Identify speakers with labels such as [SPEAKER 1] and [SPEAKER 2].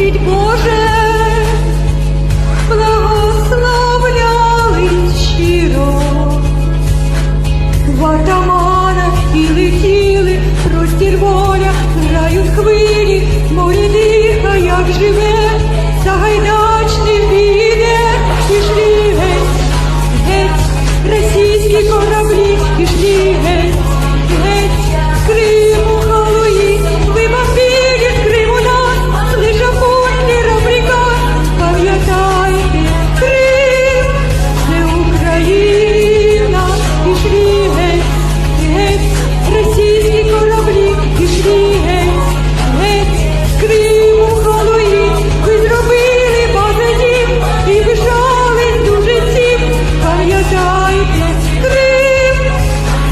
[SPEAKER 1] Світь Боже, благословляли щиро, в атаманах і летіли, простір воля, краю хвилі.